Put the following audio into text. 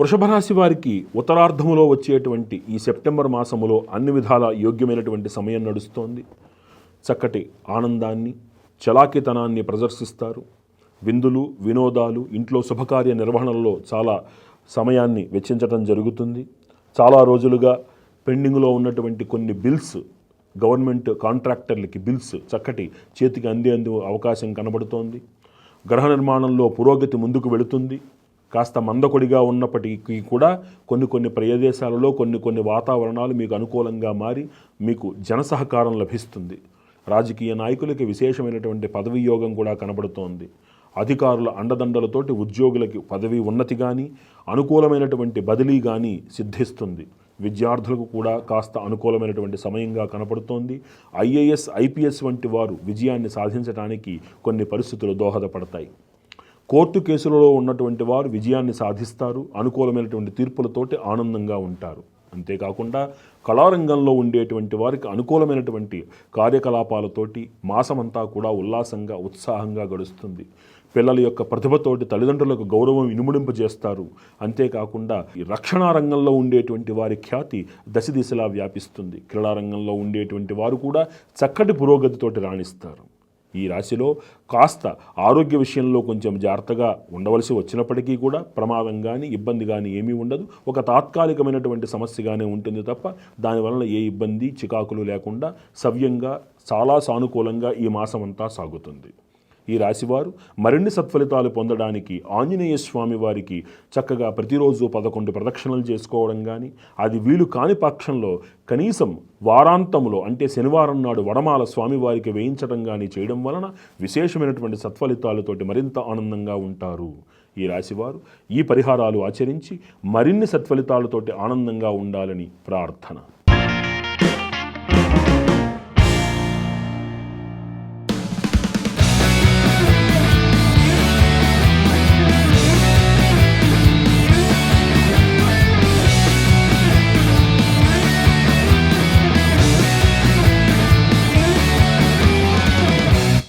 వృషభ రాశి వారికి ఉత్తరార్ధములో వచ్చేటువంటి ఈ సెప్టెంబర్ మాసములో అన్ని విధాల యోగ్యమైనటువంటి సమయం నడుస్తోంది. చక్కటి ఆనందాన్ని చలాకితనాన్ని ప్రదర్శిస్తారు. విందులు వినోదాలు ఇంట్లో శుభకార్య నిర్వహణలో చాలా సమయాన్ని వెచ్చించడం జరుగుతుంది. చాలా రోజులుగా పెండింగ్లో ఉన్నటువంటి కొన్ని బిల్స్ గవర్నమెంట్ కాంట్రాక్టర్లకి బిల్స్ చక్కటి చేతికి అందేందుకు అవకాశం కనబడుతోంది. గ్రహ నిర్మాణంలో పురోగతి ముందుకు వెళుతుంది. కాస్త మందకొడిగా ఉన్నప్పటికీ కూడా కొన్ని కొన్ని ప్రదేశాలలో కొన్ని కొన్ని వాతావరణాలు మీకు అనుకూలంగా మారి మీకు జనసహకారం లభిస్తుంది. రాజకీయ నాయకులకి విశేషమైనటువంటి పదవి యోగం కూడా కనబడుతోంది. అధికారుల అండదండలతోటి ఉద్యోగులకి పదవి ఉన్నతి కానీ అనుకూలమైనటువంటి బదిలీ కానీ సిద్ధిస్తుంది. విద్యార్థులకు కూడా కాస్త అనుకూలమైనటువంటి సమయంగా కనపడుతోంది. ఐఏఎస్ ఐపీఎస్ వంటి వారు విజయాన్ని సాధించడానికి కొన్ని పరిస్థితులు దోహదపడతాయి. కోర్టు కేసులలో ఉన్నటువంటి వారు విజయాన్ని సాధిస్తారు అనుకూలమైనటువంటి తీర్పులతోటి ఆనందంగా ఉంటారు. అంతేకాకుండా కళారంగంలో ఉండేటువంటి వారికి అనుకూలమైనటువంటి కార్యకలాపాలతోటి మాసమంతా కూడా ఉల్లాసంగా ఉత్సాహంగా గడుస్తుంది. పిల్లల యొక్క ప్రతిభతోటి తల్లిదండ్రులకు గౌరవం ఇనుముడింపజేస్తారు. అంతేకాకుండా ఈ రంగంలో ఉండేటువంటి వారి ఖ్యాతి దశ దిశలా వ్యాపిస్తుంది. క్రీడారంగంలో ఉండేటువంటి వారు కూడా చక్కటి పురోగతితోటి రాణిస్తారు. ఈ రాశిలో కాస్త ఆరోగ్య విషయంలో కొంచెం జాగ్రత్తగా ఉండవలసి వచ్చినప్పటికీ కూడా ప్రమాదం కానీ ఇబ్బంది కానీ ఏమీ ఉండదు. ఒక తాత్కాలికమైనటువంటి సమస్యగానే ఉంటుంది తప్ప దానివల్ల ఏ ఇబ్బంది చికాకులు లేకుండా సవ్యంగా చాలా సానుకూలంగా ఈ మాసం అంతా సాగుతుంది. ఈ రాశివారు మరిన్ని సత్ఫలితాలు పొందడానికి ఆంజనేయ స్వామి వారికి చక్కగా ప్రతిరోజు పదకొండు ప్రదక్షిణలు చేసుకోవడం కానీ అది వీలు కాని పక్షంలో కనీసం వారాంతములో అంటే శనివారం నాడు వడమాల స్వామివారికి వేయించడం కానీ చేయడం వలన విశేషమైనటువంటి సత్ఫలితాలతోటి మరింత ఆనందంగా ఉంటారు. ఈ రాశివారు ఈ పరిహారాలు ఆచరించి మరిన్ని సత్ఫలితాలతోటి ఆనందంగా ఉండాలని ప్రార్థన.